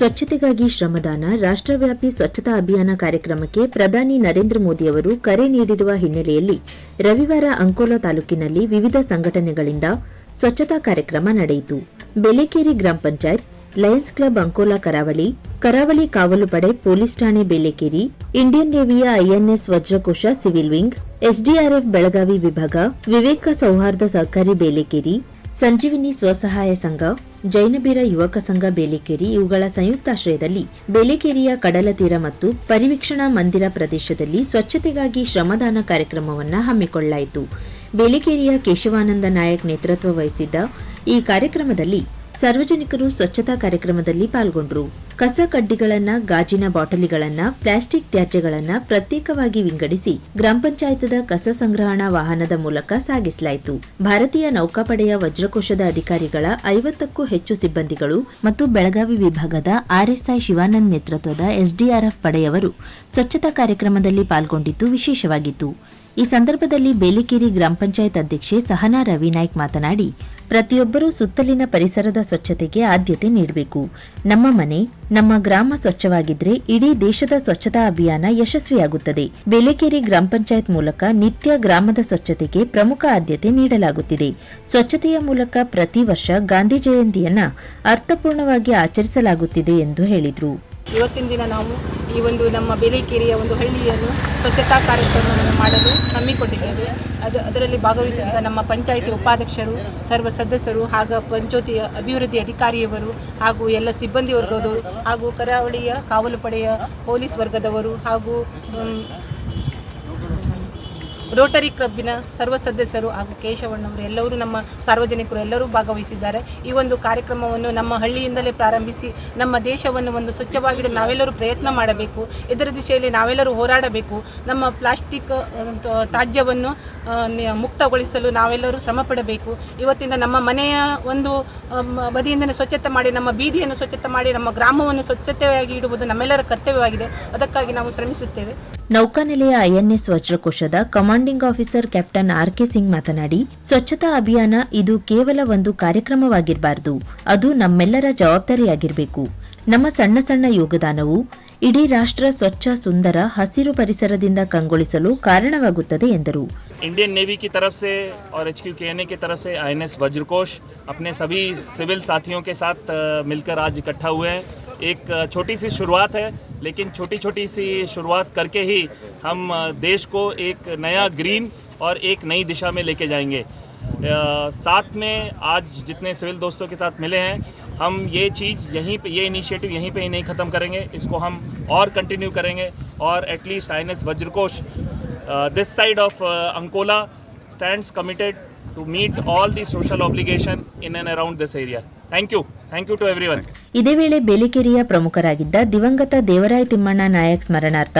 ಸ್ವಚ್ಛತೆಗಾಗಿ ಶ್ರಮದಾನ, ರಾಷ್ಟ್ರವ್ಯಾಪಿ ಸ್ವಚ್ಛತಾ ಅಭಿಯಾನ ಕಾರ್ಯಕ್ರಮಕ್ಕೆ ಪ್ರಧಾನಿ ನರೇಂದ್ರ ಮೋದಿ ಅವರು ಕರೆ ನೀಡಿರುವ ಹಿನ್ನೆಲೆಯಲ್ಲಿ ರವಿವಾರ ಅಂಕೋಲಾ ತಾಲೂಕಿನಲ್ಲಿ ವಿವಿಧ ಸಂಘಟನೆಗಳಿಂದ ಸ್ವಚ್ಛತಾ ಕಾರ್ಯಕ್ರಮ ನಡೆಯಿತು. ಬೆಲೇಕೇರಿ ಗ್ರಾಮ ಪಂಚಾಯತ್, ಲಯನ್ಸ್ ಕ್ಲಬ್ ಅಂಕೋಲಾ ಕರಾವಳಿ ಕರಾವಳಿ ಕಾವಲು ಪಡೆ ಪೊಲೀಸ್ ಠಾಣೆ Belekeri, Indian ನೇವಿಯ INS Vajrakosh civil wing, SDRF Belagavi ವಿಭಾಗ, ವಿವೇಕ ಸೌಹಾರ್ದ ಸಹಕಾರಿ ಬೇಲೇಕೇರಿ ಸಂಜೀವಿನಿ ಸ್ವಸಹಾಯ ಸಂಘ, ಜೈನಬೀರ ಯುವಕ ಸಂಘ ಬೇಲಿಕೇರಿ ಇವುಗಳ ಸಂಯುಕ್ತಾಶ್ರಯದಲ್ಲಿ ಬೇಲಿಕೇರಿಯ ಕಡಲ ತೀರ ಮತ್ತು ಪರಿವೀಕ್ಷಣಾ ಮಂದಿರ ಪ್ರದೇಶದಲ್ಲಿ ಸ್ವಚ್ಛತೆಗಾಗಿ ಶ್ರಮದಾನ ಕಾರ್ಯಕ್ರಮವನ್ನು ಹಮ್ಮಿಕೊಳ್ಳಲಾಯಿತು. ಬೇಲಿಕೇರಿಯ ಕೇಶವಾನಂದ ನಾಯಕ್ ನೇತೃತ್ವ ವಹಿಸಿದ್ದ ಈ ಕಾರ್ಯಕ್ರಮದಲ್ಲಿ ಸಾರ್ವಜನಿಕರು ಸ್ವಚ್ಛತಾ ಕಾರ್ಯಕ್ರಮದಲ್ಲಿ ಪಾಲ್ಗೊಂಡರು. ಕಸ ಕಡ್ಡಿಗಳನ್ನ, ಗಾಜಿನ ಬಾಟಲಿಗಳನ್ನ, ಪ್ಲಾಸ್ಟಿಕ್ ತ್ಯಾಜ್ಯಗಳನ್ನ ಪ್ರತ್ಯೇಕವಾಗಿ ವಿಂಗಡಿಸಿ ಗ್ರಾಮ ಪಂಚಾಯತದ ಕಸ ಸಂಗ್ರಹಣಾ ವಾಹನದ ಮೂಲಕ ಸಾಗಿಸಲಾಯಿತು. ಭಾರತೀಯ ನೌಕಾಪಡೆಯ ವಜ್ರಕೋಶದ ಅಧಿಕಾರಿಗಳ ಐವತ್ತಕ್ಕೂ ಹೆಚ್ಚು ಸಿಬ್ಬಂದಿಗಳು ಮತ್ತು ಬೆಳಗಾವಿ ವಿಭಾಗದ ಆರ್ಎಸ್ಐ ಶಿವಾನಂದ್ ನೇತೃತ್ವದ ಎಸ್ಡಿಆರ್ಎಫ್ ಪಡೆಯವರು ಸ್ವಚ್ಛತಾ ಕಾರ್ಯಕ್ರಮದಲ್ಲಿ ಪಾಲ್ಗೊಂಡಿದ್ದು ವಿಶೇಷವಾಗಿತ್ತು. ಈ ಸಂದರ್ಭದಲ್ಲಿ ಬೇಲಿಕೇರಿ ಗ್ರಾಮ ಪಂಚಾಯತ್ ಅಧ್ಯಕ್ಷೆ ಸಹನಾ ರವಿನಾಯ್ಕ್ ಮಾತನಾಡಿ, ಪ್ರತಿಯೊಬ್ಬರೂ ಸುತ್ತಲಿನ ಪರಿಸರದ ಸ್ವಚ್ಛತೆಗೆ ಆದ್ಯತೆ ನೀಡಬೇಕು. ನಮ್ಮ ಮನೆ, ನಮ್ಮ ಗ್ರಾಮ ಸ್ವಚ್ಛವಾಗಿದ್ರೆ ಇಡೀ ದೇಶದ ಸ್ವಚ್ಛತಾ ಅಭಿಯಾನ ಯಶಸ್ವಿಯಾಗುತ್ತದೆ. ಬೇಲೆಕೇರಿ ಗ್ರಾಮ ಪಂಚಾಯತ್ ಮೂಲಕ ನಿತ್ಯ ಗ್ರಾಮದ ಸ್ವಚ್ಛತೆಗೆ ಪ್ರಮುಖ ಆದ್ಯತೆ ನೀಡಲಾಗುತ್ತಿದೆ. ಸ್ವಚ್ಛತೆಯ ಮೂಲಕ ಪ್ರತಿ ವರ್ಷ ಗಾಂಧಿ ಜಯಂತಿಯನ್ನ ಅರ್ಥಪೂರ್ಣವಾಗಿ ಆಚರಿಸಲಾಗುತ್ತಿದೆ ಎಂದು ಹೇಳಿದರು. ಇವತ್ತಿನ ದಿನ ನಾವು ಈ ಒಂದು ನಮ್ಮ ಬೇಲೆಕೇರಿಯ ಒಂದು ಹಳ್ಳಿಯನ್ನು ಸ್ವಚ್ಛತಾ ಕಾರ್ಯಕ್ರಮವನ್ನು ಮಾಡಲು ಹಮ್ಮಿಕೊಂಡಿದ್ದೇವೆ. ಅದು ಅದರಲ್ಲಿ ಭಾಗವಹಿಸಿದ ನಮ್ಮ ಪಂಚಾಯಿತಿ ಉಪಾಧ್ಯಕ್ಷರು, ಸರ್ವ ಸದಸ್ಯರು ಹಾಗೂ ಪಂಚಾಯತಿ ಅಭಿವೃದ್ಧಿ ಅಧಿಕಾರಿಯವರು ಹಾಗೂ ಎಲ್ಲ ಸಿಬ್ಬಂದಿ ವರ್ಗದವರು ಹಾಗೂ ಕರಾವಳಿಯ ಕಾವಲು ಪಡೆಯ ಪೊಲೀಸ್ ವರ್ಗದವರು ಹಾಗೂ ರೋಟರಿ ಕ್ಲಬ್ಬಿನ ಸರ್ವ ಸದಸ್ಯರು ಹಾಗೂ ಕೇಶವಣ್ಣವರು ಎಲ್ಲರೂ ನಮ್ಮ ಸಾರ್ವಜನಿಕರು ಎಲ್ಲರೂ ಭಾಗವಹಿಸಿದ್ದಾರೆ. ಈ ಒಂದು ಕಾರ್ಯಕ್ರಮವನ್ನು ನಮ್ಮ ಹಳ್ಳಿಯಿಂದಲೇ ಪ್ರಾರಂಭಿಸಿ ನಮ್ಮ ದೇಶವನ್ನು ಒಂದು ಸ್ವಚ್ಛವಾಗಿಡಲು ನಾವೆಲ್ಲರೂ ಪ್ರಯತ್ನ ಮಾಡಬೇಕು. ಇದರ ದಿಶೆಯಲ್ಲಿ ನಾವೆಲ್ಲರೂ ಹೋರಾಡಬೇಕು. ನಮ್ಮ ಪ್ಲಾಸ್ಟಿಕ್ ತ್ಯಾಜ್ಯವನ್ನು ಮುಕ್ತಗೊಳಿಸಲು ನಾವೆಲ್ಲರೂ ಶ್ರಮ ಪಡಬೇಕು ಇವತ್ತಿಂದ ನಮ್ಮ ಮನೆಯ ಒಂದು ಬದಿಯಿಂದನೇ ಸ್ವಚ್ಛತೆ ಮಾಡಿ, ನಮ್ಮ ಬೀದಿಯನ್ನು ಸ್ವಚ್ಛತೆ ಮಾಡಿ, ನಮ್ಮ ಗ್ರಾಮವನ್ನು ಸ್ವಚ್ಛತೆಯಾಗಿ ಇಡುವುದು ನಮ್ಮೆಲ್ಲರ ಕರ್ತವ್ಯವಾಗಿದೆ. ಅದಕ್ಕಾಗಿ ನಾವು ಶ್ರಮಿಸುತ್ತೇವೆ. ನೌಕಾನೆಲೆಯ INS ವಜ್ರಕೋಶದ commanding officer captain R K Singh ಮಾತನಾಡಿ ಸ್ವಚ್ಛತಾ ಅಭಿಯಾನ ಇದು ಕೇವಲ ಒಂದು ಕಾರ್ಯಕ್ರಮವಾಗಿರಬಾರದು ಅದು ನಮ್ಮೆಲ್ಲರ ಜವಾಬ್ದಾರಿಯಾಗಿರಬೇಕು ನಮ್ಮ ಸಣ್ಣ ಸಣ್ಣ ಯೋಗದಾನವು ಇಡೀ ರಾಷ್ಟ್ರ ಸ್ವಚ್ಛ ಸುಂದರ ಹಸಿರು ಪರಿಸರದಿಂದ ಕಂಗೊಳಿಸಲು ಕಾರಣವಾಗುತ್ತದೆ ಎಂದರು इंडियन नेवी की तरफ से और एच क्यू के एन ए की तरफ से आई एन एस वज्रकोश अपने सभी सिविल साथियों के साथ अ, मिलकर आज इकट्ठा हुए हैं एक अ, छोटी सी शुरुआत है लेकिन छोटी छोटी सी शुरुआत करके ही हम देश को एक नया ग्रीन और एक नई दिशा में लेके जाएँगे साथ में आज जितने सिविल दोस्तों के साथ मिले हैं, हम ये चीज़ यहीं पे, ये इनिशिएटिव यहीं पे ही नहीं ख़त्म करेंगे, इसको हम और कंटिन्यू करेंगे और at least I N S Vajrakosh this side of Ankola stands committed to meet all the social obligation in and around this area. Thank you. ಇದೇ ವೇಳೆ ಬೇಲಿಕೆರೆಯ ಪ್ರಮುಖರಾಗಿದ್ದ ದಿವಂಗತ ದೇವರಾಯ ತಿಮ್ಮಣ್ಣ ನಾಯಕ್ ಸ್ಮರಣಾರ್ಥ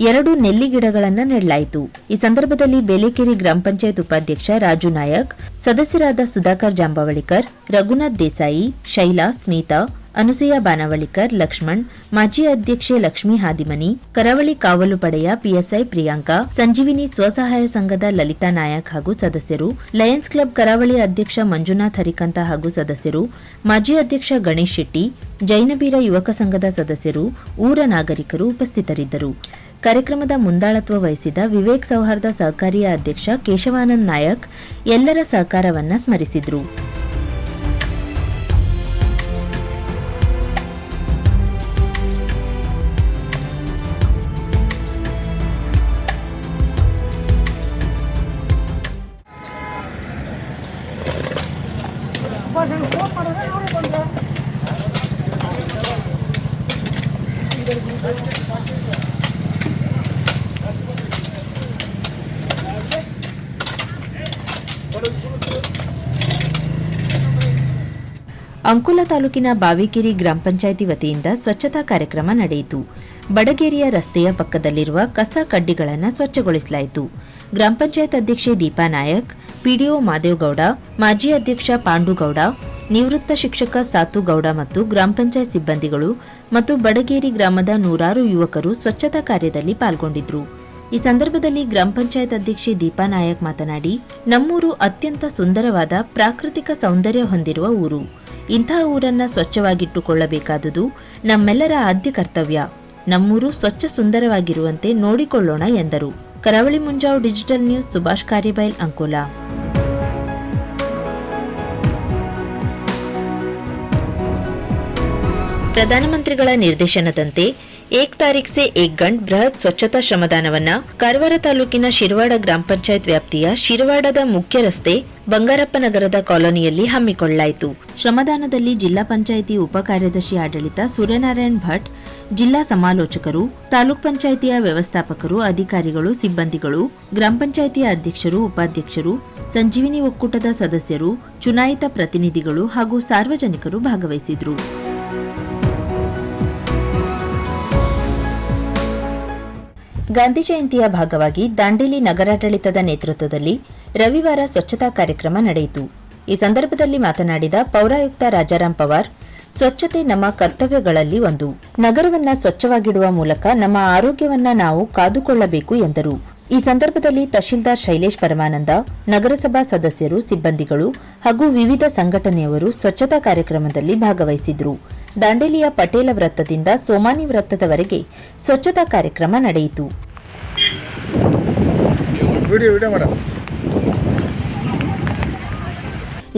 ಎರಡು ನೆಲ್ಲಿ ಗಿಡಗಳನ್ನು ನೆಡಲಾಯಿತು. ಈ ಸಂದರ್ಭದಲ್ಲಿ ಬೇಲೇಕೆರೆ ಗ್ರಾಮ ಪಂಚಾಯತ್ ಉಪಾಧ್ಯಕ್ಷ ರಾಜು ನಾಯಕ್, ಸದಸ್ಯರಾದ ಸುಧಾಕರ್ ಜಾಂಬವಳಿಕರ್, ರಘುನಾಥ್ ದೇಸಾಯಿ, ಶೈಲಾ ಸ್ಮಿತಾ ಅನುಸೂಯ ಬಾನವಳಿಕರ್, ಲಕ್ಷ್ಮಣ್, ಮಾಜಿ ಅಧ್ಯಕ್ಷೆ ಲಕ್ಷ್ಮೀ ಹಾದಿಮನಿ, ಕರಾವಳಿ ಕಾವಲು ಪಡೆಯ ಪಿಎಸ್ಐ ಪ್ರಿಯಾಂಕಾ, ಸಂಜೀವಿನಿ ಸ್ವಸಹಾಯ ಸಂಘದ ಲಲಿತಾ ನಾಯಕ್ ಹಾಗೂ ಸದಸ್ಯರು, ಲಯನ್ಸ್ ಕ್ಲಬ್ ಕರಾವಳಿ ಅಧ್ಯಕ್ಷ ಮಂಜುನಾಥ್ ಹರಿಕಂತ ಹಾಗೂ ಸದಸ್ಯರು, ಮಾಜಿ ಅಧ್ಯಕ್ಷ ಗಣೇಶ್ ಶೆಟ್ಟಿ, ಜೈನಬೀರ ಯುವಕ ಸಂಘದ ಸದಸ್ಯರು, ಊರ ನಾಗರಿಕರು ಉಪಸ್ಥಿತರಿದ್ದರು. ಕಾರ್ಯಕ್ರಮದ ಮುಂದಾಳತ್ವ ವಹಿಸಿದ ವಿವೇಕ್ ಸೌಹಾರ್ದ ಸಹಕಾರಿಯ ಅಧ್ಯಕ್ಷ ಕೇಶವಾನಂದ್ ನಾಯಕ್ ಎಲ್ಲರ ಸಹಕಾರವನ್ನ ಸ್ಮರಿಸಿದ್ರು. ಅಂಕೋಲಾ ತಾಲೂಕಿನ ಬಾವಿಕೆರೆ ಗ್ರಾಮ ಪಂಚಾಯಿತಿ ವತಿಯಿಂದ ಸ್ವಚ್ಛತಾ ಕಾರ್ಯಕ್ರಮ ನಡೆಯಿತು. ಬಡಗೇರಿಯ ರಸ್ತೆಯ ಪಕ್ಕದಲ್ಲಿರುವ ಕಸ ಕಡ್ಡಿಗಳನ್ನು ಸ್ವಚ್ಛಗೊಳಿಸಲಾಯಿತು. ಗ್ರಾಮ ಪಂಚಾಯತ್ ಅಧ್ಯಕ್ಷೆ ದೀಪಾ ನಾಯಕ್, ಪಿಡಿಒ ಮಾದೇವಗೌಡ, ಮಾಜಿ ಅಧ್ಯಕ್ಷ ಪಾಂಡುಗೌಡ, ನಿವೃತ್ತ ಶಿಕ್ಷಕ ಸಾತುಗೌಡ ಮತ್ತು ಗ್ರಾಮ ಪಂಚಾಯತ್ ಸಿಬ್ಬಂದಿಗಳು ಮತ್ತು ಬಡಗೇರಿ ಗ್ರಾಮದ ನೂರಾರು ಯುವಕರು ಸ್ವಚ್ಛತಾ ಕಾರ್ಯದಲ್ಲಿ ಪಾಲ್ಗೊಂಡಿದ್ರು. ಈ ಸಂದರ್ಭದಲ್ಲಿ ಗ್ರಾಮ ಪಂಚಾಯತ್ ಅಧ್ಯಕ್ಷೆ ದೀಪಾ ನಾಯಕ್ ಮಾತನಾಡಿ, ನಮ್ಮೂರು ಅತ್ಯಂತ ಸುಂದರವಾದ ಪ್ರಾಕೃತಿಕ ಸೌಂದರ್ಯ ಹೊಂದಿರುವ ಊರು. ಇಂತಹ ಊರನ್ನ ಸ್ವಚ್ಛವಾಗಿಟ್ಟುಕೊಳ್ಳಬೇಕಾದುದು ನಮ್ಮೆಲ್ಲರ ಆದ್ಯ ಕರ್ತವ್ಯ. ನಮ್ಮೂರು ಸ್ವಚ್ಛ ಸುಂದರವಾಗಿರುವಂತೆ ನೋಡಿಕೊಳ್ಳೋಣ ಎಂದರು. Karavali Munjav digital news Subhash Karibail Ankola. ಪ್ರಧಾನಮಂತ್ರಿಗಳ ನಿರ್ದೇಶನದಂತೆ ಏಕ್ ತಾರೀಖ್ ಸೆ ಏಕ್ ಗಂಟ್ ಬೃಹತ್ ಸ್ವಚ್ಛತಾ ಶ್ರಮದಾನವನ್ನ ಕಾರವಾರ ತಾಲೂಕಿನ ಶಿರವಾಡ ಗ್ರಾಮ ಪಂಚಾಯತ್ ವ್ಯಾಪ್ತಿಯ ಶಿರವಾಡದ ಮುಖ್ಯ ರಸ್ತೆ ಬಂಗಾರಪ್ಪ ನಗರದ ಕಾಲೋನಿಯಲ್ಲಿ ಹಮ್ಮಿಕೊಳ್ಳಲಾಯಿತು. ಶ್ರಮದಾನದಲ್ಲಿ ಜಿಲ್ಲಾ ಪಂಚಾಯಿತಿ ಉಪ ಕಾರ್ಯದರ್ಶಿ ಆಡಳಿತ ಸೂರ್ಯನಾರಾಯಣ್ ಭಟ್, ಜಿಲ್ಲಾ ಸಮಾಲೋಚಕರು, ತಾಲೂಕ್ ಪಂಚಾಯಿತಿಯ ವ್ಯವಸ್ಥಾಪಕರು, ಅಧಿಕಾರಿಗಳು, ಸಿಬ್ಬಂದಿಗಳು, ಗ್ರಾಮ ಪಂಚಾಯಿತಿಯ ಅಧ್ಯಕ್ಷರು, ಉಪಾಧ್ಯಕ್ಷರು, ಸಂಜೀವಿನಿ ಒಕ್ಕೂಟದ ಸದಸ್ಯರು, ಚುನಾಯಿತ ಪ್ರತಿನಿಧಿಗಳು ಹಾಗೂ ಸಾರ್ವಜನಿಕರು ಭಾಗವಹಿಸಿದರು. ಗಾಂಧಿ ಜಯಂತಿಯ ಭಾಗವಾಗಿ ದಾಂಡೇಲಿ ನಗರಾಡಳಿತದ ನೇತೃತ್ವದಲ್ಲಿ ರವಿವಾರ ಸ್ವಚ್ಛತಾ ಕಾರ್ಯಕ್ರಮ ನಡೆಯಿತು. ಈ ಸಂದರ್ಭದಲ್ಲಿ ಮಾತನಾಡಿದ ಪೌರಾಯುಕ್ತ ರಾಜಾರಾಮ್ ಪವಾರ್, ಸ್ವಚ್ಛತೆ ನಮ್ಮ ಕರ್ತವ್ಯಗಳಲ್ಲಿ ಒಂದು. ನಗರವನ್ನ ಸ್ವಚ್ಛವಾಗಿಡುವ ಮೂಲಕ ನಮ್ಮ ಆರೋಗ್ಯವನ್ನ ನಾವು ಕಾದುಕೊಳ್ಳಬೇಕು ಎಂದರು. ಈ ಸಂದರ್ಭದಲ್ಲಿ ತಹಶೀಲ್ದಾರ್ ಶೈಲೇಶ್ ಪರಮಾನಂದ, ನಗರಸಭಾ ಸದಸ್ಯರು, ಸಿಬ್ಬಂದಿಗಳು ಹಾಗೂ ವಿವಿಧ ಸಂಘಟನೆಯವರು ಸ್ವಚ್ಛತಾ ಕಾರ್ಯಕ್ರಮದಲ್ಲಿ ಭಾಗವಹಿಸಿದ್ರು. ದಾಂಡೇಲಿಯ ಪಟೇಲ ವೃತ್ತದಿಂದ ಸೋಮಾನಿ ವೃತ್ತದವರೆಗೆ ಸ್ವಚ್ಛತಾ ಕಾರ್ಯಕ್ರಮ ನಡೆಯಿತು.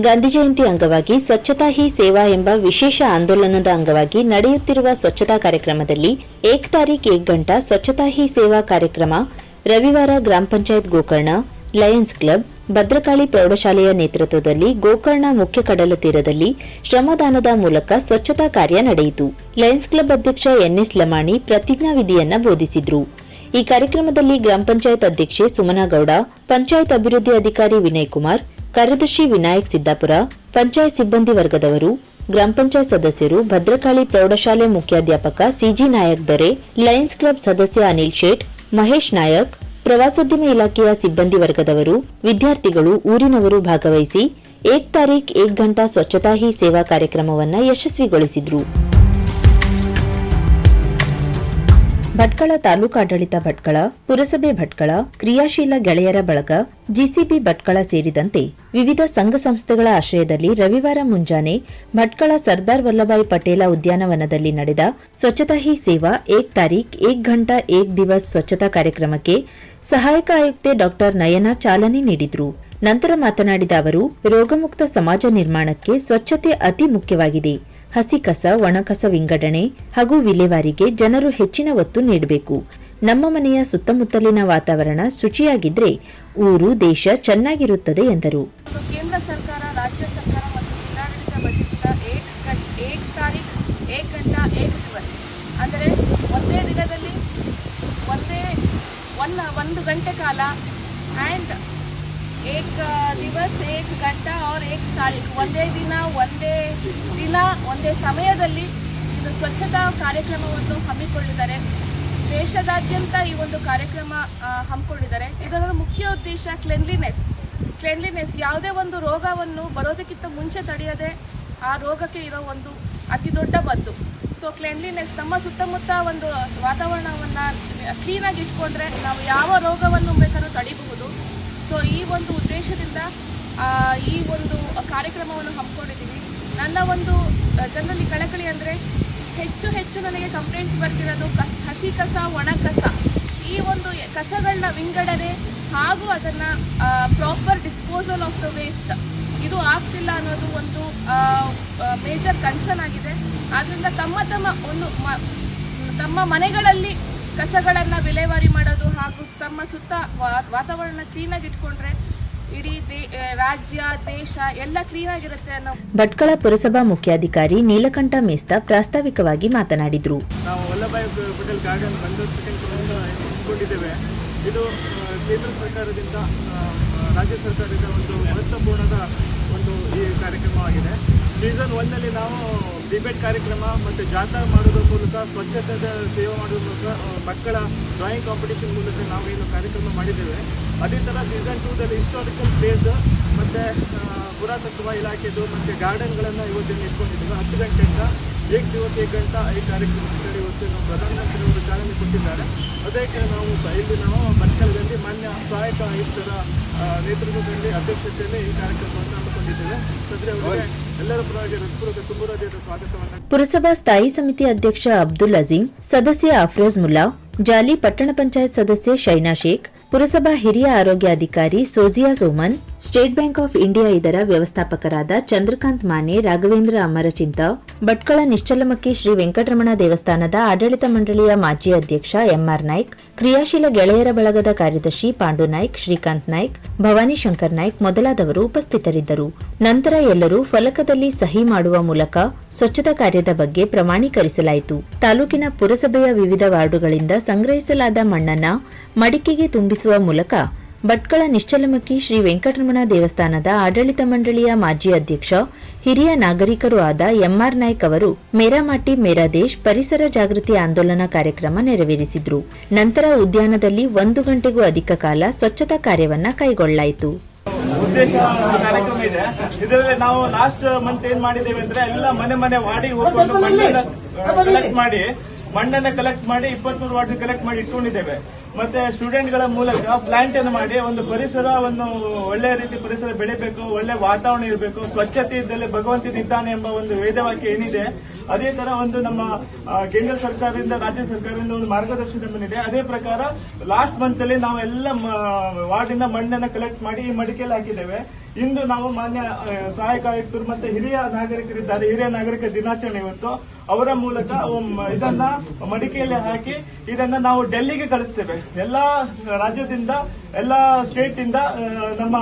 ಗಾಂಧಿ ಜಯಂತಿ ಅಂಗವಾಗಿ ಸ್ವಚ್ಛತಾ ಹಿ ಸೇವಾ ಎಂಬ ವಿಶೇಷ ಆಂದೋಲನದ ಅಂಗವಾಗಿ ನಡೆಯುತ್ತಿರುವ ಸ್ವಚ್ಛತಾ ಕಾರ್ಯಕ್ರಮದಲ್ಲಿ ಏಕ್ ತಾರೀಖ್ ಏಕ್ ಗಂಟಾ ಸ್ವಚ್ಛತಾ ಹಿ ಸೇವಾ ಕಾರ್ಯಕ್ರಮ, ರವಿವಾರ ಗ್ರಾಮ ಪಂಚಾಯತ್ ಗೋಕರ್ಣ, ಲಯನ್ಸ್ ಕ್ಲಬ್, ಭದ್ರಕಾಳಿ ಪ್ರೌಢಶಾಲೆಯ ನೇತೃತ್ವದಲ್ಲಿ ಗೋಕರ್ಣ ಮುಖ್ಯ ಕಡಲ ತೀರದಲ್ಲಿ ಶ್ರಮದಾನದ ಮೂಲಕ ಸ್ವಚ್ಛತಾ ಕಾರ್ಯ ನಡೆಯಿತು. ಲಯನ್ಸ್ ಕ್ಲಬ್ ಅಧ್ಯಕ್ಷ ಎನ್ಎಸ್ ಲಮಾಣಿ ಪ್ರತಿಜ್ಞಾವಿಧಿಯನ್ನ ಬೋಧಿಸಿದ್ರು. ಈ ಕಾರ್ಯಕ್ರಮದಲ್ಲಿ ಗ್ರಾಮ ಪಂಚಾಯತ್ ಅಧ್ಯಕ್ಷೆ ಸುಮನಾ ಗೌಡ ಪಂಚಾಯತ್ ಅಭಿವೃದ್ಧಿ ಅಧಿಕಾರಿ ವಿನಯ್ ಕುಮಾರ್ ಕಾರ್ಯದರ್ಶಿ ವಿನಾಯಕ್ ಸಿದ್ದಾಪುರ, ಪಂಚಾಯತ್ ಸಿಬ್ಬಂದಿ ವರ್ಗದವರು, ಗ್ರಾಮ ಪಂಚಾಯತ್ ಸದಸ್ಯರು, ಭದ್ರಕಾಳಿ ಪ್ರೌಢಶಾಲೆ ಮುಖ್ಯಾಧ್ಯಾಪಕ ಸಿಜಿ ನಾಯಕ್ ದೊರೆ, ಲಯನ್ಸ್ ಕ್ಲಬ್ ಸದಸ್ಯ ಅನಿಲ್ ಶೇಟ್, ಮಹೇಶ್ ನಾಯಕ್, ಪ್ರವಾಸೋದ್ಯಮ ಇಲಾಖೆಯ ಸಿಬ್ಬಂದಿ ವರ್ಗದವರು, ವಿದ್ಯಾರ್ಥಿಗಳು, ಊರಿನವರು ಭಾಗವಹಿಸಿ, ಏಕ್ ತಾರೀಖ್ ಏಕ್ ಗಂಟಾ ಸ್ವಚ್ಛತಾ ಹಿ ಸೇವಾ ಕಾರ್ಯಕ್ರಮವನ್ನು ಯಶಸ್ವಿಗೊಳಿಸಿದ್ರು. ಭಟ್ಕಳ ತಾಲೂಕಾಡಳಿತ ಭಟ್ಕಳ, ಪುರಸಭೆ ಭಟ್ಕಳ, ಕ್ರಿಯಾಶೀಲ ಗೆಳೆಯರ ಬಳಗ, ಜಿಸಿಬಿ ಭಟ್ಕಳ ಸೇರಿದಂತೆ ವಿವಿಧ ಸಂಘ ಸಂಸ್ಥೆಗಳ ಆಶ್ರಯದಲ್ಲಿ ರವಿವಾರ ಮುಂಜಾನೆ ಭಟ್ಕಳ ಸರ್ದಾರ್ ವಲ್ಲಭಾಯಿ ಪಟೇಲ ಉದ್ಯಾನವನದಲ್ಲಿ ನಡೆದ ಸ್ವಚ್ಛತಾ ಹಿ ಸೇವಾ ಏಕ್ ತಾರೀಖ್, ಏಕ್ ಘಂಟಾ, ಏಕ್ ದಿವಸ್ ಸ್ವಚ್ಛತಾ ಕಾರ್ಯಕ್ರಮಕ್ಕೆ ಸಹಾಯಕ ಆಯುಕ್ತೆ ಡಾಕ್ಟರ್ ನಯನ ಚಾಲನೆ ನೀಡಿದ್ರು. ನಂತರ ಮಾತನಾಡಿದ ಅವರು, ರೋಗಮುಕ್ತ ಸಮಾಜ ನಿರ್ಮಾಣಕ್ಕೆ ಸ್ವಚ್ಛತೆ ಅತಿ ಮುಖ್ಯವಾಗಿದೆ. ಹಸಿ ಕಸ ಒಣಕಸ ವಿಂಗಡಣೆ ಹಾಗೂ ವಿಲೇವಾರಿಗೆ ಜನರು ಹೆಚ್ಚಿನ ಒತ್ತು ನೀಡಬೇಕು. ನಮ್ಮ ಮನೆಯ ಸುತ್ತಮುತ್ತಲಿನ ವಾತಾವರಣ ಶುಚಿಯಾಗಿದ್ರೆ ಊರು, ದೇಶ ಚೆನ್ನಾಗಿರುತ್ತದೆ ಎಂದರು. ಕೇಂದ್ರ ಸರ್ಕಾರ, ರಾಜ್ಯ ಸರ್ಕಾರ ಮತ್ತು ಜಿಲ್ಲಾಡಳಿತ ಗಂಟ್ ಅಂದರೆ ಒಂದೇ ದಿನದಲ್ಲಿ ಒಂದೇ, ಒಂದು ಗಂಟೆ ಕಾಲ ಆ್ಯಂಡ್ ಏಕ್ ದಿವಸ, ಏಕ್ ಗಂಟಾ ಆರ್ ಏಕ ತಾರೀಕು. ಒಂದೇ ದಿನ ಒಂದೇ ದಿನ, ಒಂದೇ ಸಮಯದಲ್ಲಿ ಇದು ಸ್ವಚ್ಛತಾ ಕಾರ್ಯಕ್ರಮವನ್ನು ಹಮ್ಮಿಕೊಂಡಿದ್ದಾರೆ ದೇಶದಾದ್ಯಂತ ಈ ಒಂದು ಕಾರ್ಯಕ್ರಮ ಹಮ್ಮಿಕೊಂಡಿದ್ದಾರೆ. ಇದರ ಮುಖ್ಯ ಉದ್ದೇಶ ಕ್ಲೆನ್ಲಿನೆಸ್ ಕ್ಲೆನ್ಲಿನೆಸ್ ಯಾವುದೇ ಒಂದು ರೋಗವನ್ನು ಬರೋದಕ್ಕಿಂತ ಮುಂಚೆ ತಡೆಯದೆ ಆ ರೋಗಕ್ಕೆ ಇರೋ ಒಂದು ಅತಿ ದೊಡ್ಡ ಮದ್ದು ಸೊ ಕ್ಲೆನ್ಲಿನೆಸ್ ನಮ್ಮ ಸುತ್ತಮುತ್ತ ಒಂದು ವಾತಾವರಣವನ್ನು ಕ್ಲೀನಾಗಿ ಇಟ್ಕೊಂಡ್ರೆ ನಾವು ಯಾವ ರೋಗವನ್ನು ಬೇಕಾದ್ರೂ ತಡಿಬಹುದು. ಸೊ ಈ ಒಂದು ಉದ್ದೇಶದಿಂದ ಈ ಒಂದು ಕಾರ್ಯಕ್ರಮವನ್ನು ಹಮ್ಮಿಕೊಂಡಿದ್ದೀವಿ. ನನ್ನ ಒಂದು ಜನರಲ್ಲಿ ಕಳಕಳಿ ಅಂದರೆ, ಹೆಚ್ಚು ಹೆಚ್ಚು ನನಗೆ ಕಂಪ್ಲೇಂಟ್ಸ್ ಬರ್ತಿರೋದು ಕಸ, ಹಸಿ ಕಸ, ಒಣ ಕಸ. ಈ ಒಂದು ಕಸಗಳನ್ನ ವಿಂಗಡಣೆ ಹಾಗೂ ಅದನ್ನು proper disposal of the waste ಇದು ಆಗ್ತಿಲ್ಲ ಅನ್ನೋದು ಒಂದು ಮೇಜರ್ ಕನ್ಸರ್ನ್ ಆಗಿದೆ. ಆದ್ದರಿಂದ ತಮ್ಮ ತಮ್ಮ ಒಂದು ತಮ್ಮ ಮನೆಗಳಲ್ಲಿ ಕಸಗಳನ್ನು ವಿಲೇವಾರಿ ಮಾಡೋದು ಹಾಗೂ ತಮ್ಮ ಸುತ್ತ ವಾ- ವಾತಾವರಣ ಕ್ಲೀನಾಗಿ ಇಟ್ಕೊಂಡ್ರೆ ಇಡೀ ದೇ ರಾಜ್ಯ ದೇಶ ಎಲ್ಲ ಕ್ಲೀನಾಗಿರುತ್ತೆ ಅನ್ನೋ ಭಟ್ಕಳ ಪುರಸಭಾ ಮುಖ್ಯಾಧಿಕಾರಿ ನೀಲಕಂಠ ಮೇಸ್ತಾ ಪ್ರಾಸ್ತಾವಿಕವಾಗಿ ಮಾತನಾಡಿದ್ರು. ನಾವು ವಲ್ಲಭಾಯಿ ಪಟೇಲ್ ಗಾರ್ಡನ್ ಬಂದಿದ್ದೇವೆ ಇದು ಕೇಂದ್ರ ಸರ್ಕಾರದಿಂದ ರಾಜ್ಯ ಸರ್ಕಾರದಿಂದ ಒಂದು ಮಹತ್ವಪೂರ್ಣದ ಒಂದು ಈ ಕಾರ್ಯಕ್ರಮವಾಗಿದೆ. ಸೀಸನ್ ಒನ್ನಲ್ಲಿ ನಾವು ಡಿಬೇಟ್ ಕಾರ್ಯಕ್ರಮ ಮತ್ತು ಜಾಥಾ ಮಾಡೋದ್ರ ಮೂಲಕ ಸ್ವಚ್ಛತೆ ಸೇವೆ ಮಾಡೋದ್ರ ಮೂಲಕ ಮಕ್ಕಳ ಡ್ರಾಯಿಂಗ್ ಕಾಂಪಿಟೇಷನ್ ಮೂಲಕ ನಾವು ಏನು ಕಾರ್ಯಕ್ರಮ ಮಾಡಿದ್ದೇವೆ. ಅದೇ ಥರ ಸೀಸನ್ ಟೂದಲ್ಲಿ ಹಿಸ್ಟಾರಿಕಲ್ ಪ್ಲೇಸ್ ಮತ್ತು ಪುರಾತತ್ವ ಇಲಾಖೆದು ಮತ್ತು ಗಾರ್ಡನ್ಗಳನ್ನು ಇವತ್ತಿನ ಇಟ್ಕೊಂಡಿದ್ದೇವೆ. ಹತ್ತು ಗಂಟೆಯಿಂದ ಏಕ್ ದಿವಸ ಏಕ್ ಗಂಟ ಈ ಕಾರ್ಯಕ್ರಮದಲ್ಲಿ ಇವತ್ತು ನಮ್ಮ ಪ್ರಧಾನಮಂತ್ರಿಯವರು ಚಾಲನೆ ಕೊಟ್ಟಿದ್ದಾರೆ. ಅದಕ್ಕೆ ನಾವು ಇಲ್ಲಿ ನಾವು ಮಕ್ಕಳಲ್ಲಿ ಮಾನ್ಯ ಸಹಾಯಕ ಆಯುಕ್ತರ ನೇತೃತ್ವದಲ್ಲಿ ಅಧ್ಯಕ್ಷತೆಯಲ್ಲಿ ಈ ಕಾರ್ಯಕ್ರಮವನ್ನು ಪುರಸಭಾ ಸ್ಥಾಯಿ ಸಮಿತಿ ಅಧ್ಯಕ್ಷ ಅಬ್ದುಲ್ ಅಜೀಂ ಸದಸ್ಯ ಅಫ್ರೋಜ್ ಮುಲ್ಲಾ ಜಾಲಿ ಪಟ್ಟಣ ಪಂಚಾಯತ್ ಸದಸ್ಯ ಶೈನಾ ಶೇಖ್ ಪುರಸಭಾ ಹಿರಿಯ ಆರೋಗ್ಯಾಧಿಕಾರಿ Sojiya Soman State Bank of India ಇದರ ವ್ಯವಸ್ಥಾಪಕರಾದ ಚಂದ್ರಕಾಂತ್ ಮಾನೆ ರಾಘವೇಂದ್ರ ಅಮರಚಿಂತ ಭಟ್ಕಳ ನಿಶ್ಚಲಮಕ್ಕಿ ಶ್ರೀ ವೆಂಕಟರಮಣ ದೇವಸ್ಥಾನದ ಆಡಳಿತ ಮಂಡಳಿಯ ಮಾಜಿ ಅಧ್ಯಕ್ಷ ಎಂಆರ್ ನಾಯ್ಕ್ ಕ್ರಿಯಾಶೀಲ ಗೆಳೆಯರ ಬಳಗದ ಕಾರ್ಯದರ್ಶಿ ಪಾಂಡು ನಾಯ್ಕ್, ಶ್ರೀಕಾಂತ್ ನಾಯ್ಕ್, ಭವಾನಿ ಶಂಕರ್ ನಾಯ್ಕ್ ಮೊದಲಾದವರು ಉಪಸ್ಥಿತರಿದ್ದರು. ನಂತರ ಎಲ್ಲರೂ ಫಲಕದಲ್ಲಿ ಸಹಿ ಮಾಡುವ ಮೂಲಕ ಸ್ವಚ್ಛತಾ ಕಾರ್ಯದ ಬಗ್ಗೆ ಪ್ರಮಾಣೀಕರಿಸಲಾಯಿತು. ತಾಲೂಕಿನ ಪುರಸಭೆಯ ವಿವಿಧ ವಾರ್ಡುಗಳಿಂದ ಸಂಗ್ರಹಿಸಲಾದ ಮಣ್ಣನ್ನ ಮಡಿಕೆಗೆ ತುಂಬಿಸುವ ಮೂಲಕ ಭಟ್ಕಳ ನಿಶ್ಚಲಮಕ್ಕಿ ಶ್ರೀ ವೆಂಕಟರಮಣ ದೇವಸ್ಥಾನದ ಆಡಳಿತ ಮಂಡಳಿಯ ಮಾಜಿ ಅಧ್ಯಕ್ಷ ಹಿರಿಯ ನಾಗರಿಕರು ಆದ ಎಂಆರ್ ನಾಯ್ಕ್ ಅವರು ಮೇರಾ ಮಾಟಿ ಮೇರಾ ದೇಶ್ ಪರಿಸರ ಜಾಗೃತಿ ಆಂದೋಲನ ಕಾರ್ಯಕ್ರಮ ನೆರವೇರಿಸಿದ್ರು. ನಂತರ ಉದ್ಯಾನದಲ್ಲಿ ಒಂದು ಗಂಟೆಗೂ ಅಧಿಕ ಕಾಲ ಸ್ವಚ್ಛತಾ ಕಾರ್ಯವನ್ನ ಕೈಗೊಳ್ಳಾಯಿತು. ಉದ್ದೇಶ ಕಾರ್ಯಕ್ರಮ ಇದೆ. ಇದರಲ್ಲಿ ನಾವು ಲಾಸ್ಟ್ ಮಂತ್ ಏನ್ ಮಾಡಿದ್ದೇವೆ ಅಂದ್ರೆ ಎಲ್ಲ ಮನೆ ಮನೆ ವಾಡಿ ಹೋಗ್ಕೊಂಡು ಮಣ್ಣನ್ನ ಕಲೆಕ್ಟ್ ಮಾಡಿ ಮಣ್ಣನ್ನ ಕಲೆಕ್ಟ್ ಮಾಡಿ ಇಪ್ಪತ್ಮೂರು ವಾರ್ಡ್ ಕಲೆಕ್ಟ್ ಮಾಡಿ ಇಟ್ಕೊಂಡಿದ್ದೇವೆ. ಮತ್ತೆ ಸ್ಟೂಡೆಂಟ್ಗಳ ಮೂಲಕ ಪ್ಲಾಂಟ್ ಅನ್ನು ಮಾಡಿ ಒಂದು ಪರಿಸರವನ್ನು ಒಳ್ಳೆ ರೀತಿ ಪರಿಸರ ಬೆಳಿಬೇಕು, ಒಳ್ಳೆ ವಾತಾವರಣ ಇರಬೇಕು, ಸ್ವಚ್ಛತೆ ಇದ್ದಲ್ಲಿ ಭಗವಂತ ನಿಂತಾನೆ ಎಂಬ ಒಂದು ವೇದವಾಕ್ಯ ಏನಿದೆ ಅದೇ ತರ ಒಂದು ನಮ್ಮ ಕೇಂದ್ರ ಸರ್ಕಾರದಿಂದ, ರಾಜ್ಯ ಸರ್ಕಾರದಿಂದ ಒಂದು ಮಾರ್ಗದರ್ಶನ ಬಂದಿದೆ ಅದೇ ಪ್ರಕಾರ ಲಾಸ್ಟ್ ಮಂತ್ ಅಲ್ಲಿ ನಾವೆಲ್ಲ ವಾರ್ಡಿನ ಮಣ್ಣನ್ನ ಕಲೆಕ್ಟ್ ಮಾಡಿ ಈ ಮಡಿಕೆಯಲ್ಲಿ ಹಾಕಿದ್ದೇವೆ. ಇಂದು ನಾವು ಮಾನ್ಯ ಸಹಾಯಕ ಆಯುಕ್ತರು ಮತ್ತೆ ಹಿರಿಯ ನಾಗರಿಕರಿದ್ದಾರೆ. ಹಿರಿಯ ನಾಗರಿಕ ದಿನಾಚರಣೆ ಇವತ್ತು. ಅವರ ಮೂಲಕ ಇದನ್ನ ಮಡಿಕೆಯಲ್ಲಿ ಹಾಕಿ ಇದನ್ನ ನಾವು ಡೆಲ್ಲಿಗೆ ಕಳಿಸ್ತೇವೆ. ಎಲ್ಲಾ ರಾಜ್ಯದಿಂದ, ಎಲ್ಲಾ ಸ್ಟೇಟ್ ಇಂದ ನಮ್ಮ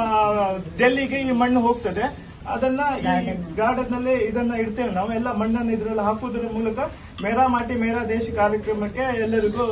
ಡೆಲ್ಲಿಗೆ ಈ ಮಣ್ಣು ಹೋಗ್ತದೆ. ಅದನ್ನ ಈ ಗಾರ್ಡನ್ನಲ್ಲಿ ಇದನ್ನ ಇಡ್ತೇವೆ. ನಾವು ಎಲ್ಲ ಮಣ್ಣನ್ನು ಇದ್ರಲ್ಲಿ ಹಾಕುವುದರ ಮೂಲಕ ಮೇರಾ ಮಾಟಿ ಮೇರಾ ದೇಶ ಕಾರ್ಯಕ್ರಮಕ್ಕೆ ಎಲ್ಲರಿಗೂ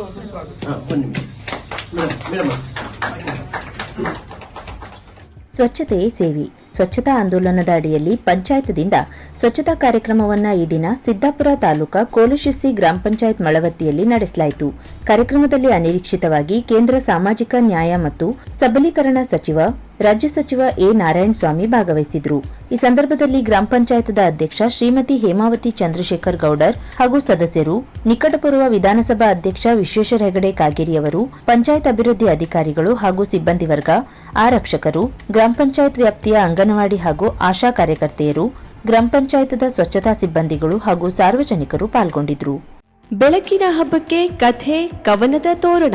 ಸ್ವಚ್ಛತೆಯೇ ಸೇವೆ. ಸ್ವಚ್ಛತಾ ಆಂದೋಲನದ ಅಡಿಯಲ್ಲಿ ಪಂಚಾಯತ್ದಿಂದ ಸ್ವಚ್ಛತಾ ಕಾರ್ಯಕ್ರಮವನ್ನ ಈ ದಿನ ಸಿದ್ದಾಪುರ ತಾಲೂಕಾ ಕೋಲಶಿಸ್ಸಿ ಗ್ರಾಮ ಪಂಚಾಯತ್ ಮಳವತ್ತಿಯಲ್ಲಿ ನಡೆಸಲಾಯಿತು. ಕಾರ್ಯಕ್ರಮದಲ್ಲಿ ಅನಿರೀಕ್ಷಿತವಾಗಿ ಕೇಂದ್ರ ಸಾಮಾಜಿಕ ನ್ಯಾಯ ಮತ್ತು ಸಬಲೀಕರಣ ಸಚಿವ ರಾಜ್ಯ ಸಚಿವ ಎ ನಾರಾಯಣಸ್ವಾಮಿ ಭಾಗವಹಿಸಿದ್ರು. ಈ ಸಂದರ್ಭದಲ್ಲಿ ಗ್ರಾಮ ಪಂಚಾಯತದ ಅಧ್ಯಕ್ಷ ಶ್ರೀಮತಿ ಹೇಮಾವತಿ ಚಂದ್ರಶೇಖರ್ ಗೌಡರ್ ಹಾಗೂ ಸದಸ್ಯರು, ನಿಕಟಪೂರ್ವ ವಿಧಾನಸಭಾ ಅಧ್ಯಕ್ಷ ವಿಶ್ವೇಶ್ವರ ಹೆಗಡೆ ಕಾಗೇರಿಯವರು ಪಂಚಾಯತ್ ಅಭಿವೃದ್ಧಿ ಅಧಿಕಾರಿಗಳು ಹಾಗೂ ಸಿಬ್ಬಂದಿ ವರ್ಗ, ಆರಕ್ಷಕರು, ಗ್ರಾಮ ಪಂಚಾಯತ್ ವ್ಯಾಪ್ತಿಯ ಅಂಗನವಾಡಿ ಹಾಗೂ ಆಶಾ ಕಾರ್ಯಕರ್ತೆಯರು, ಗ್ರಾಮ ಪಂಚಾಯತದ ಸ್ವಚ್ಛತಾ ಸಿಬ್ಬಂದಿಗಳು ಹಾಗೂ ಸಾರ್ವಜನಿಕರು ಪಾಲ್ಗೊಂಡಿದ್ರು. ಬೆಳಕಿನ ಹಬ್ಬಕ್ಕೆ ಕಥೆ, ಕವನದ ತೋರಣ.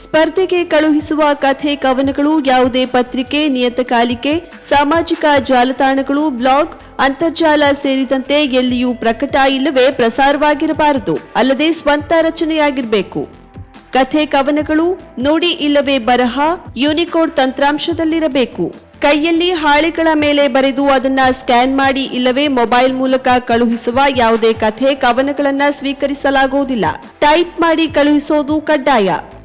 ಸ್ಪರ್ಧೆಗೆ ಕಳುಹಿಸುವ ಕಥೆ ಕವನಗಳು ಯಾವುದೇ ಪತ್ರಿಕೆ ನಿಯತಕಾಲಿಕೆ ಸಾಮಾಜಿಕ ಜಾಲತಾಣಗಳು, ಬ್ಲಾಗ್, ಅಂತರ್ಜಾಲ ಸೇರಿದಂತೆ ಎಲ್ಲಿಯೂ ಪ್ರಕಟ ಇಲ್ಲವೇ ಪ್ರಸಾರವಾಗಿರಬಾರದು. ಅಲ್ಲದೆ ಸ್ವಂತ ರಚನೆಯಾಗಿರಬೇಕು. ಕಥೆ ಕವನಗಳು ನೋಡಿ ಇಲ್ಲವೇ ಬರಹ, ಯೂನಿಕೋಡ್ ತಂತ್ರಾಂಶದಲ್ಲಿರಬೇಕು. ಕೈಯಲ್ಲಿ ಹಾಳೆಗಳ ಮೇಲೆ ಬರೆದು ಅದನ್ನ ಸ್ಕ್ಯಾನ್ ಮಾಡಿ ಇಲ್ಲವೇ ಮೊಬೈಲ್ ಮೂಲಕ ಕಳುಹಿಸುವ ಯಾವುದೇ ಕಥೆ ಕವನಗಳನ್ನ ಸ್ವೀಕರಿಸಲಾಗುವುದಿಲ್ಲ. ಟೈಪ್ ಮಾಡಿ ಕಳುಹಿಸೋದು ಕಡ್ಡಾಯ.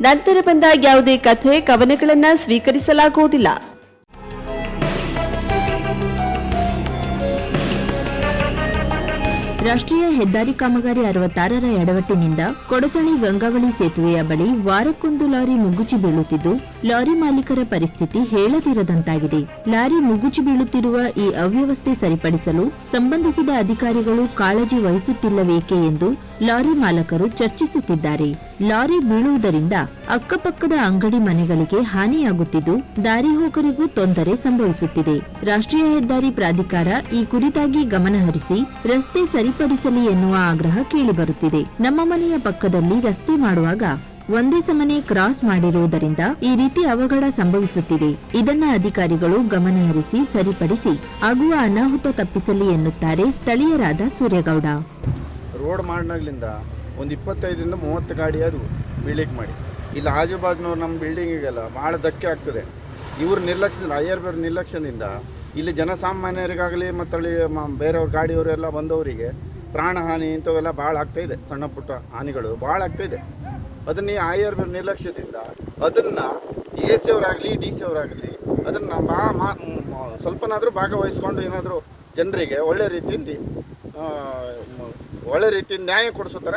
ನಂತರ ಬಂದ ಯಾವುದೇ ಕಥೆ ಕವನಗಳನ್ನು ಸ್ವೀಕರಿಸಲಾಗುವುದಿಲ್ಲ. ರಾಷ್ಟ್ರೀಯ ಹೆದ್ದಾರಿ ಕಾಮಗಾರಿ ಅರವತ್ತಾರರ ಎಡವಟ್ಟಿನಿಂದ ಕೊಡಸಣಿ ಗಂಗಾವಳಿ ಸೇತುವೆಯ ಬಳಿ ವಾರಕ್ಕೊಂದು ಲಾರಿ ಮುಗುಚಿ ಬೀಳುತ್ತಿದ್ದು, ಲಾರಿ ಮಾಲೀಕರ ಪರಿಸ್ಥಿತಿ ಹೇಳದಿರದಂತಾಗಿದೆ. ಲಾರಿ ಮುಗುಚಿ ಬೀಳುತ್ತಿರುವ ಈ ಅವ್ಯವಸ್ಥೆ ಸರಿಪಡಿಸಲು ಸಂಬಂಧಿಸಿದ ಅಧಿಕಾರಿಗಳು ಕಾಳಜಿ ವಹಿಸುತ್ತಿಲ್ಲವೇಕೆ ಎಂದು ಲಾರಿ ಮಾಲಕರು ಚರ್ಚಿಸುತ್ತಿದ್ದಾರೆ. ಲಾರಿ ಬೀಳುವುದರಿಂದ ಅಕ್ಕಪಕ್ಕದ ಅಂಗಡಿ ಮನೆಗಳಿಗೆ ಹಾನಿಯಾಗುತ್ತಿದ್ದು, ದಾರಿ ಹೋಕರಿಗೂ ತೊಂದರೆ ಸಂಭವಿಸುತ್ತಿದೆ. ರಾಷ್ಟ್ರೀಯ ಹೆದ್ದಾರಿ ಪ್ರಾಧಿಕಾರ ಈ ಕುರಿತಾಗಿ ಗಮನಹರಿಸಿ ರಸ್ತೆ ಸರಿಪಡಿಸಲಿ ಎನ್ನುವ ಆಗ್ರಹ ಕೇಳಿಬರುತ್ತಿದೆ. ನಮ್ಮ ಮನೆಯ ಪಕ್ಕದಲ್ಲಿ ರಸ್ತೆ ಮಾಡುವಾಗ ಒಂದೇ ಸಮನೆ ಕ್ರಾಸ್ ಮಾಡಿರುವುದರಿಂದ ಈ ರೀತಿ ಅವಘಡ ಸಂಭವಿಸುತ್ತಿದೆ. ಇದನ್ನ ಅಧಿಕಾರಿಗಳು ಗಮನಹರಿಸಿ ಸರಿಪಡಿಸಿ, ಆಗುವ ಅನಾಹುತ ತಪ್ಪಿಸಲಿ ಎನ್ನುತ್ತಾರೆ ಸ್ಥಳೀಯರಾದ ಸೂರ್ಯಗೌಡ. ರೋಡ್ ಒಂದು ಇಪ್ಪತ್ತೈದರಿಂದ ಮೂವತ್ತು ಗಾಡಿ ಅದು ಬಿಲ್ಡಿಂಗ್ ಮಾಡಿ. ಇಲ್ಲಿ ಆಜುಬಾಜುನವ್ರು ನಮ್ಮ ಬಿಲ್ಡಿಂಗಿಗೆಲ್ಲ ಭಾಳ ಧಕ್ಕೆ ಆಗ್ತದೆ. ಇವ್ರ ನಿರ್ಲಕ್ಷ್ಯದಿಂದ ಅಯ್ಯರ್ ಬೇರೆ ನಿರ್ಲಕ್ಷ್ಯದಿಂದ ಇಲ್ಲಿ ಜನಸಾಮಾನ್ಯರಿಗಾಗಲಿ ಮತ್ತು ಅಲ್ಲಿ ಮ- ಬೇರೆಯವ್ರ ಗಾಡಿಯವರೆಲ್ಲ ಬಂದವರಿಗೆ ಪ್ರಾಣಹಾನಿ ಇಂಥವೆಲ್ಲ ಭಾಳ ಆಗ್ತಾಯಿದೆ ಸಣ್ಣ ಪುಟ್ಟ ಹಾನಿಗಳು ಭಾಳ ಆಗ್ತಾಯಿದೆ ಅದನ್ನ ಈ ಆಯರ್ ನಿರ್ಲಕ್ಷ್ಯದಿಂದ ಅದನ್ನು ಎ ಸಿ ಅವರಾಗಲಿ, ಡಿ ಸಿ ಅವರಾಗಲಿ ಅದನ್ನು ಮಾ ಸ್ವಲ್ಪನಾದರೂ ಭಾಗವಹಿಸ್ಕೊಂಡು ಏನಾದರೂ ಜನರಿಗೆ ಒಳ್ಳೆ ರೀತಿಯಿಂದ ಒಳ್ಳೆ ರೀತಿಯಿಂದ ನ್ಯಾಯ ಕೊಡಿಸೋ ಥರ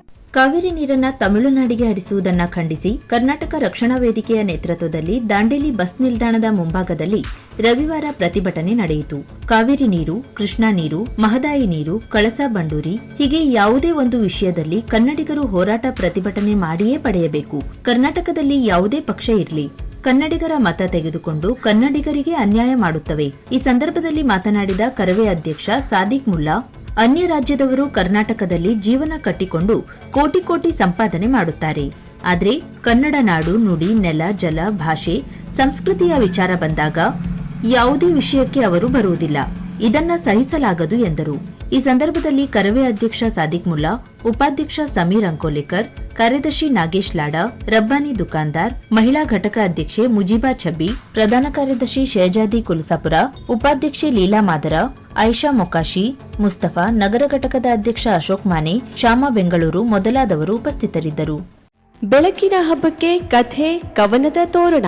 ಕಾವೇರಿ ನೀರನ್ನ ತಮಿಳುನಾಡಿಗೆ ಹರಿಸುವುದನ್ನ ಖಂಡಿಸಿ ಕರ್ನಾಟಕ ರಕ್ಷಣಾ ವೇದಿಕೆಯ ನೇತೃತ್ವದಲ್ಲಿ ದಾಂಡೇಲಿ ಬಸ್ ನಿಲ್ದಾಣದ ಮುಂಭಾಗದಲ್ಲಿ ರವಿವಾರ ಪ್ರತಿಭಟನೆ ನಡೆಯಿತು. ಕಾವೇರಿ ನೀರು, ಕೃಷ್ಣಾ ನೀರು, ಮಹದಾಯಿ ನೀರು, ಕಳಸಾ ಬಂಡೂರಿ ಹೀಗೆ ಯಾವುದೇ ಒಂದು ವಿಷಯದಲ್ಲಿ ಕನ್ನಡಿಗರು ಹೋರಾಟ ಪ್ರತಿಭಟನೆ ಮಾಡಿಯೇ ಪಡೆಯಬೇಕು. ಕರ್ನಾಟಕದಲ್ಲಿ ಯಾವುದೇ ಪಕ್ಷ ಇರಲಿ. ಕನ್ನಡಿಗರ ಮತ ತೆಗೆದುಕೊಂಡು ಕನ್ನಡಿಗರಿಗೆ ಅನ್ಯಾಯ ಮಾಡುತ್ತವೆ. ಈ ಸಂದರ್ಭದಲ್ಲಿ ಮಾತನಾಡಿದ ಕರವೇ ಅಧ್ಯಕ್ಷ ಸಾದಿಕ್ ಮುಲ್ಲಾ ಅನ್ಯ ರಾಜ್ಯದವರು ಕರ್ನಾಟಕದಲ್ಲಿ ಜೀವನ ಕಟ್ಟಿಕೊಂಡು ಕೋಟಿ ಕೋಟಿ ಸಂಪಾದನೆ ಮಾಡುತ್ತಾರೆ. ಆದರೆ ಕನ್ನಡ ನಾಡು ನುಡಿ, ನೆಲ, ಜಲ, ಭಾಷೆ, ಸಂಸ್ಕೃತಿಯ ವಿಚಾರ ಬಂದಾಗ ಯಾವುದೇ ವಿಷಯಕ್ಕೆ ಅವರು ಬರುವುದಿಲ್ಲ. ಇದನ್ನ ಸಹಿಸಲಾಗದು ಎಂದರು. ಈ ಸಂದರ್ಭದಲ್ಲಿ ಕರವೇ ಅಧ್ಯಕ್ಷ ಸಾದಿಕ್ ಮುಲ್ಲಾ, ಉಪಾಧ್ಯಕ್ಷ ಸಮೀರ್ ಅಂಕೋಲಿಕರ್, ಕಾರ್ಯದರ್ಶಿ ನಾಗೇಶ್ ಲಾಡಾ, ರಬ್ಬಾನಿ ದುಕಾನ್ದಾರ್, ಮಹಿಳಾ ಘಟಕ ಅಧ್ಯಕ್ಷೆ ಮುಜೀಬಾ ಛಬ್ಬಿ, ಪ್ರಧಾನ ಕಾರ್ಯದರ್ಶಿ ಶೇಜಾದಿ ಕುಲಸಾಪುರ, ಉಪಾಧ್ಯಕ್ಷೆ ಲೀಲಾ ಮಾದರ ಆಯಿಷಾ ಮೊಕಾಶಿ, ಮುಸ್ತಫಾ, ನಗರ ಘಟಕದ ಅಧ್ಯಕ್ಷ ಅಶೋಕ್ ಮಾನೆ, ಶ್ಯಾಮ ಬೆಂಗಳೂರು ಮೊದಲಾದವರು ಉಪಸ್ಥಿತರಿದ್ದರು. ಬೆಳಕಿನ ಹಬ್ಬಕ್ಕೆ ಕಥೆ, ಕವನದ ತೋರಣ.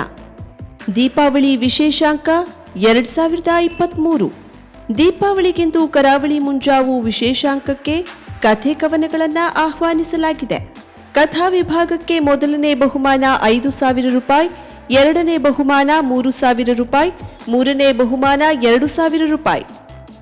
ದೀಪಾವಳಿ ವಿಶೇಷಾಂಕ ಎರಡ್ ಸಾವಿರದ ಇಪ್ಪತ್ಮೂರು. ದೀಪಾವಳಿಗೆಂದು ಕರಾವಳಿ ಮುಂಜಾವು ವಿಶೇಷಾಂಕಕ್ಕೆ ಕಥೆ ಕವನಗಳನ್ನು ಆಹ್ವಾನಿಸಲಾಗಿದೆ. ಕಥಾ ವಿಭಾಗಕ್ಕೆ ಮೊದಲನೇ ಬಹುಮಾನ ಐದು ಸಾವಿರ ರೂಪಾಯಿ, ಎರಡನೇ ಬಹುಮಾನ ಮೂರು ಸಾವಿರ ರೂಪಾಯಿ, ಮೂರನೇ ಬಹುಮಾನ ಎರಡು ಸಾವಿರ ರೂಪಾಯಿ.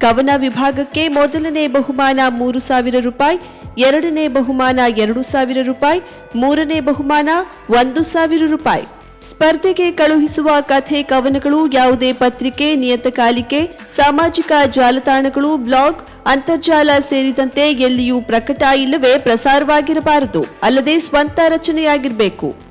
ಕವನ ವಿಭಾಗಕ್ಕೆ ಮೊದಲನೇ ಬಹುಮಾನ ಮೂರು ಸಾವಿರ ರೂಪಾಯಿ, ಎರಡನೇ ಬಹುಮಾನ ಎರಡು ಸಾವಿರ ರೂಪಾಯಿ, ಮೂರನೇ ಬಹುಮಾನ ಒಂದು ಸಾವಿರ ರೂಪಾಯಿ. ಸ್ಪರ್ಧೆಗೆ ಕಳುಹಿಸುವ ಕಥೆ ಕವನಗಳು ಯಾವುದೇ ಪತ್ರಿಕೆ, ನಿಯತಕಾಲಿಕೆ, ಸಾಮಾಜಿಕ ಜಾಲತಾಣಗಳು, ಬ್ಲಾಗ್, ಅಂತರ್ಜಾಲ ಸೇರಿದಂತೆ ಎಲ್ಲಿಯೂ ಪ್ರಕಟ ಇಲ್ಲವೇ ಪ್ರಸಾರವಾಗಿರಬಾರದು. ಅಲ್ಲದೆ ಸ್ವಂತ ರಚನೆಯಾಗಿರಬೇಕು.